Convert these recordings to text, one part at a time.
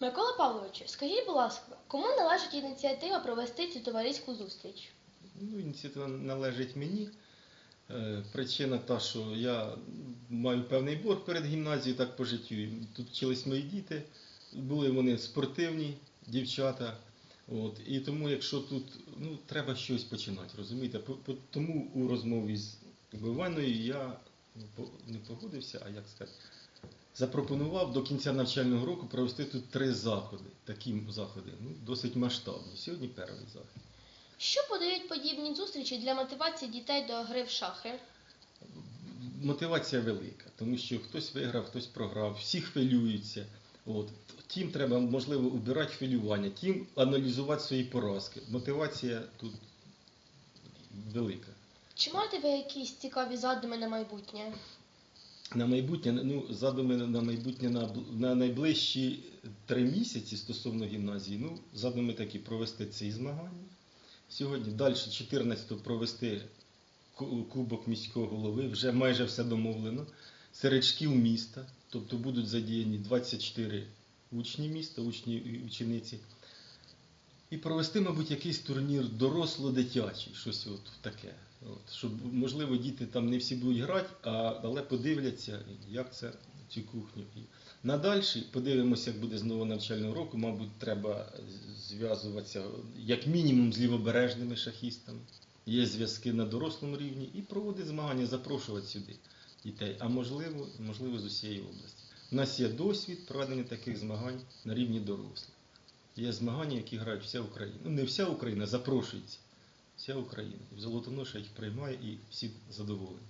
Микола Павловичу, скажіть, будь ласка, кому належить ініціатива провести цю товариську зустріч? Ну, ініціатива належить мені. Е, Причина та, що я маю певний борг перед гімназією, так по життю. Тут вчились мої діти, були вони спортивні, дівчата. От, і тому, якщо тут ну, треба щось починати, розумієте? Тому у розмові з Биваною я не погодився, а як сказати, запропонував до кінця навчального року провести тут три заходи. Такі заходи, ну, досить масштабні. Сьогодні перший захід. Що подають подібні зустрічі для мотивації дітей до гри в шахи? мотивація велика, тому що хтось виграв, хтось програв, всі хвилюються. От. Тим треба, можливо, убирати хвилювання, тим аналізувати свої поразки. Мотивація тут велика. Чи маєте ви якісь цікаві задуми на майбутнє? На майбутнє, ну, задуми на майбутнє на, на найближчі три місяці стосовно гімназії, ну, задуми такі провести ці змагання. Сьогодні далі 14-го провести кубок міського голови, вже майже все домовлено. Серед шкіл міста, тобто будуть задіяні 24 учні міста, учні учениці. І провести, мабуть, якийсь турнір доросло-дитячий, щось от таке. От, щоб, можливо, діти там не всі будуть грати, а, але подивляться, як це цю кухню. І надальший подивимося, як буде з нового навчального року. Мабуть, треба зв'язуватися як мінімум з лівобережними шахістами. Є зв'язки на дорослому рівні і проводити змагання, запрошувати сюди дітей, а можливо, можливо, з усієї області. У нас є досвід проведення таких змагань на рівні дорослих. Є змагання, які грають вся Україна. Ну, не вся Україна, запрошується. Вся Україна. І в Золотоноша їх приймає і всі задоволені.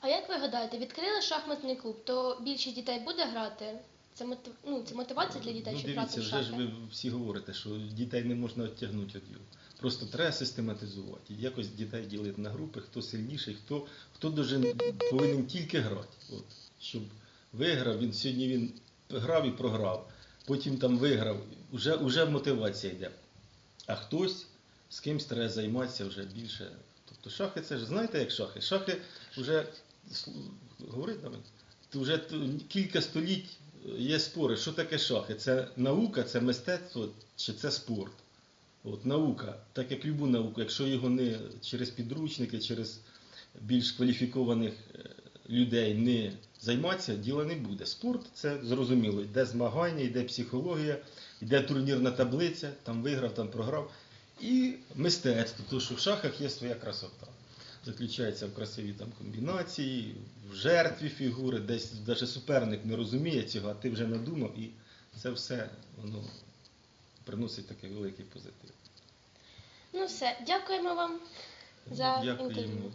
А як ви гадаєте, відкрили шахматний клуб, то більшість дітей буде грати? Це, мотив... ну, це мотивація для дітей, ну, щоб грати дивіться, в вже ж шахи? ви всі говорите, що дітей не можна відтягнути від його. Просто треба систематизувати. І якось дітей ділити на групи, хто сильніший, хто, хто должен, повинен тільки грати. От, щоб виграв, він сьогодні він грав і програв, потім там виграв, вже, вже мотивація йде. А хтось з кимсь треба займатися вже більше. Тобто шахи це ж знаєте як шахи? Шахи вже говорить на мене. Вже кілька століть е, є спори, що таке шахи? Це наука, це мистецтво чи це спорт? От наука, так як любу науку, якщо його не через підручники, через більш кваліфікованих е, людей не займатися, діла не буде. Спорт це зрозуміло, йде змагання, йде психологія, йде турнірна таблиця, там виграв, там програв. І мистецтво, тому що в шахах є своя красота. Заключається в красивій там комбінації, в жертві фігури, десь навіть суперник не розуміє цього, а ти вже надумав, і це все воно приносить такий великий позитив. Ну все, дякуємо вам за Дякуємо. інтерв'ю.